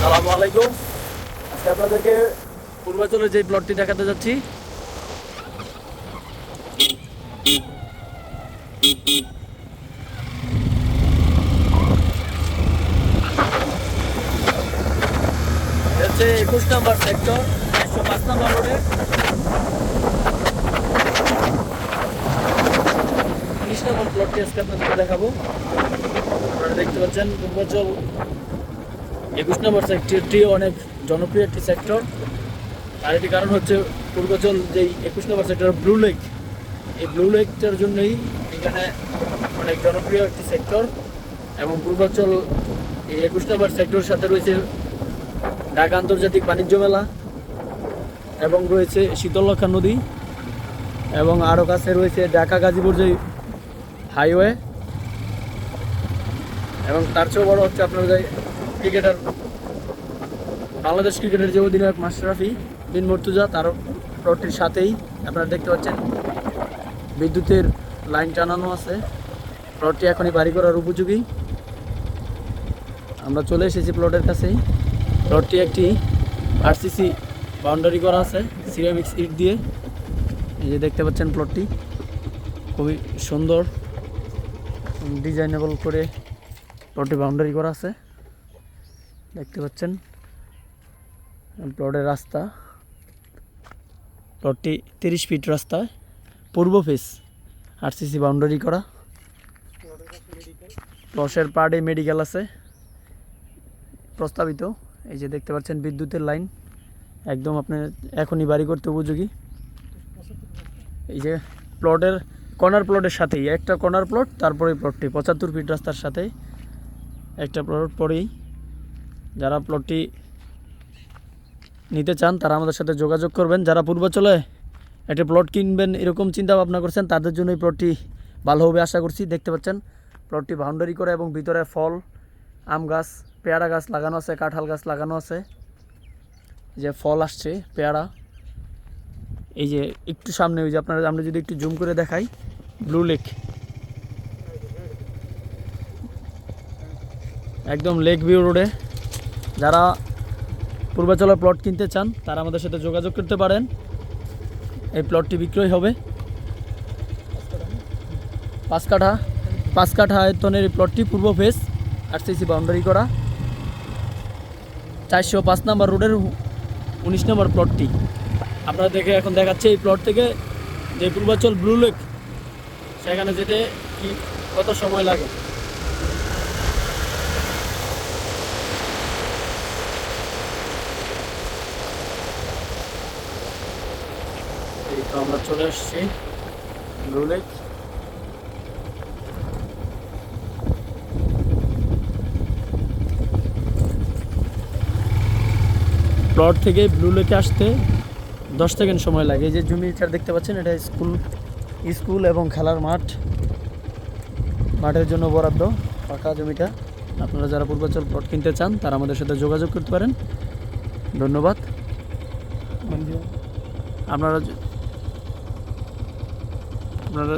সালামু আলাইকুম। আজকে আপনাদেরকে পূর্বাচলের যে প্লটটি দেখাতে যাচ্ছি একুশ নম্বর সেক্টর একশো পাঁচ নম্বর রোডে উনিশ নম্বর প্লটটি আজকে আপনাদেরকে দেখাবো। আপনারা দেখতে পাচ্ছেন পূর্বাচল একুশ নম্বর সেক্টরটি অনেক জনপ্রিয় একটি সেক্টর আর এটি কারণ হচ্ছে পূর্বাচল যেই একুশ নম্বর সেক্টর ব্লু লেক এই ব্লু লেকটার জন্যই এখানে অনেক জনপ্রিয় একটি সেক্টর এবং পূর্বাচল এই একুশ নম্বর সেক্টরের সাথে রয়েছে ঢাকা আন্তর্জাতিক বাণিজ্য মেলা এবং রয়েছে শীতলক্ষা নদী এবং আরও কাছে রয়েছে ঢাকা গাজীপুর যে হাইওয়ে এবং তার চেয়েও বড় হচ্ছে আপনার যে ক্রিকেটার। বাংলাদেশ ক্রিকেটের যে অধিনায়ক মাশরাফি বিন মর্তুজা, তার প্লটটির সাথেই আপনারা দেখতে পাচ্ছেন বিদ্যুতের লাইন টানানো আছে। প্লটটি এখনই বাড়ি করার উপযোগী। আমরা চলে এসেছি প্লটের কাছেই। প্লটটি একটি আরসিসি বাউন্ডারি করা আছে সিরামিক্স ইট দিয়ে। এই যে দেখতে পাচ্ছেন প্লটটি। খুবই সুন্দর, ডিজাইনেবল করে প্লটটি বাউন্ডারি করা আছে। দেখতে পাচ্ছেন? প্লটের রাস্তা। প্লটটি তিরিশ ফিট রাস্তায়। পূর্ব ফেস আরসিসি বাউন্ডারি করা। প্লসের পাড়ে মেডিকেল আছে। প্রস্তাবিত। এই যে দেখতে পাচ্ছেন বিদ্যুতের লাইন। একদম আপনার এখনই বাড়ি করতে উপযোগী। এই যে প্লটের কর্নার প্লটের সাথেই, একটা কর্নার প্লট তারপরে প্লটটি পঁচাত্তর ফিট রাস্তার সাথে একটা প্লট পরেই। যারা প্লটটি নিতে চান, তারা আমাদের সাথে যোগাযোগ করবেন। যারা পূর্বাচলে একটা প্লট কিনবেন এরকম চিন্তা ভাবনা করছেন, তাদের জন্য এই প্লটটি ভালো হবে আশা করছি। দেখতে পাচ্ছেন প্লটটি বাউন্ডারি করে এবং ভিতরে ফল, আম গাছ, পেয়ারা গাছ লাগানো আছে, কাঁঠাল গাছ লাগানো আছে। যে ফল আসছে, পেয়ারা। এই যে একটু সামনে, ওই যে আপনারা, আমরা যদি একটু জুম করে দেখাই ব্লু লেক একদম লেক ভিউ রোডে যারা পূর্বাচলের প্লট কিনতে চান, তারা আমাদের সাথে যোগাযোগ করতে পারেন। এই প্লটটি বিক্রয় হবে। পাঁচ কাঠা পাঁচ কাঠা আয়তনের এই প্লটটি পূর্ব ফেস আরসিসি বাউন্ডারি করা। চারশো পাঁচ নম্বর রোডের উনিশ নম্বর প্লটটি আপনারা দেখে এখন দেখাচ্ছে এই প্লট থেকে যে পূর্বাচল ব্লু লেক সেখানে যেতে কি কত সময় লাগে? তো আমরা চলে এসেছি ব্লু লেক প্লট থেকে ব্লু লেকে আসতে দশ সেকেন্ড সময় লাগে। এই যে জমিটা দেখতে পাচ্ছেন, এটা স্কুল স্কুল এবং খেলার মাঠ। মাঠের জন্য বরাদ্দ ফাঁকা জমিটা। আপনারা যারা পূর্বাচল প্লট কিনতে চান, তারা আমাদের সাথে যোগাযোগ করতে পারেন। ধন্যবাদ। আপনারা আপনারা